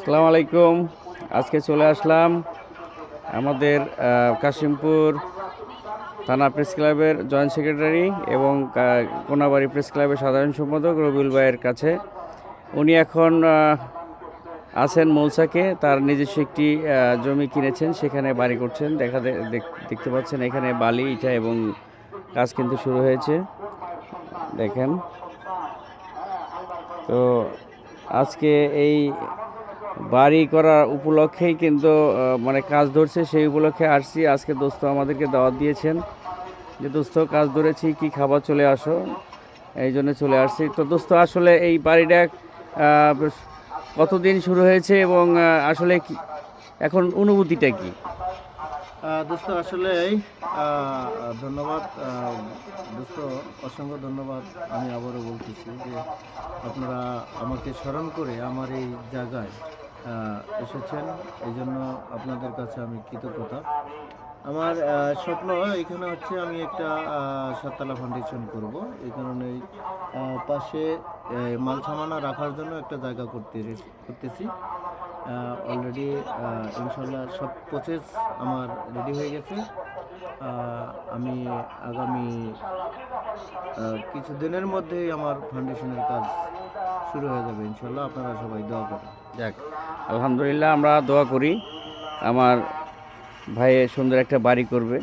আসসালামু আলাইকুম। আজকে চলে আসলাম আমাদের কাশিমপুর থানা প্রেস ক্লাবের জয়েন্ট সেক্রেটারি এবং কোনাবাড়ি প্রেস ক্লাবের সাধারণ সম্পাদক রবিউল ভাইয়ের কাছে। উনি এখন আছেন মৌসাকে তার নিজস্ব একটি জমি কিনেছেন, সেখানে বাড়ি করছেন। দেখা দেখ- দেখতে পাচ্ছেন এখানে বালি, ইটা এবং কাজ কিন্তু শুরু হয়েছে। দেখেন। তো আজকে এই বাড়ি করার উপলক্ষেই কিন্তু মানে কাজ ধরছে, সেই উপলক্ষে আসছি। আজকে দোস্ত আমাদেরকে দাওয়াত দিয়েছেন যে, দোস্ত, কাজ ধরেছি, কি খাবার চলে আসো? এই জন্য চলে আসছি। তো দোস্ত, আসলে এই বাড়িটা কতদিন শুরু হয়েছে এবং আসলে কি, এখন অনুভূতিটা কি? দোস্ত, আসলে ধন্যবাদ দোস্ত, অসংখ্য ধন্যবাদ আমি আবারও বলতেছি যে, আপনারা আমাকে স্মরণ করে আমার এই জায়গায় এসেছেন। এই জন্য আপনাদের কাছে আমি কৃতজ্ঞতা। আমার স্বপ্ন এখানে হচ্ছে আমি একটা সাততলা ফাউন্ডেশন করব। এই কারণে পাশে মাল সামানা রাখার জন্য একটা জায়গা করতে করতেছি। অলরেডি ইনশাল্লাহ সব প্রসেস আমার রেডি হয়ে গেছে। আমি আগামী কিছু দিনের মধ্যেই আমার ফাউন্ডেশনের কাজ শুরু হয়ে যাবে। ইনশাল্লাহ আপনারা সবাই দোয়া করেন যাক। আলহামদুলিল্লাহ, আমরা দোয়া করি। আমার ভাইয়ের সুন্দর একটা বাড়ি করবে।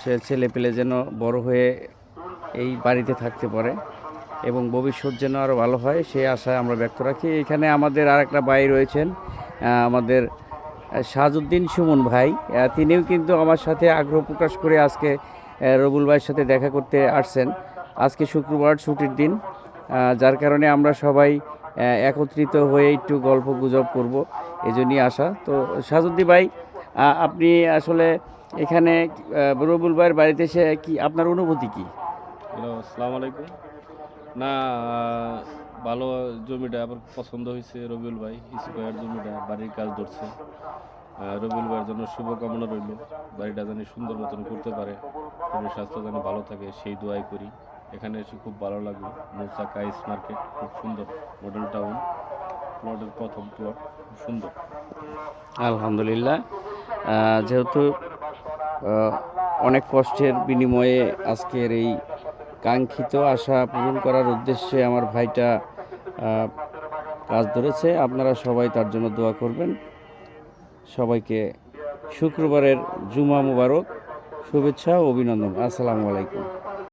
সে ছেলে পেলে যেন বড় হয়ে এই বাড়িতে থাকতে পারে এবং ভবিষ্যৎ যেন আরও ভালো হয় সেই আশায় আমরা ব্যক্ত রাখি। এখানে আমাদের আর একটা ভাই রয়েছেন আমাদের সাজউদ্দিন সুমন ভাই। তিনিও কিন্তু আমার সাথে আগ্রহ প্রকাশ করে আজকে রবুল ভাইয়ের সাথে দেখা করতে আসছেন। আজকে শুক্রবার ছুটির দিন যার কারণে আমরা সবাই একত্রিত হয়ে একটু গল্প গুজব করব এই জন্যই আসা। তো সাজুদ্দি ভাই আপনি আসলে এখানে রবুল ভাইয়ের বাড়িতে এসে কি আপনার অনুভূতি কি? হ্যালো, আসসালামু আলাইকুম। না ভালো জমিটা আবার পছন্দ হয়েছে রবিউল ভাই। স্কোয়ার জমিটা, বাড়ির কাজ ধরছে। রবিউল ভাইয়ের জন্য শুভকামনা রইল। বাড়িটা জানি সুন্দর মতন করতে পারে। শরীর স্বাস্থ্য যেন ভালো থাকে, সেই দোয়াই করি। এখানে এসে খুব ভালো লাগল। মৌসা কাইস মার্কেট, খুব সুন্দর। মডেল টাউন প্লটের প্রথম প্লট খুব সুন্দর। আলহামদুলিল্লাহ। যেহেতু অনেক কষ্টের বিনিময়ে আজকের এই কাঙ্ক্ষিত আশা পূরণ করার উদ্দেশ্যে আমার ভাইটা কাজ ধরেছে। আপনারা সবাই তার জন্য দোয়া করবেন। সবাইকে শুক্রবারের জুমা মুবারক, শুভেচ্ছা ও অভিনন্দন। আসসালামু আলাইকুম।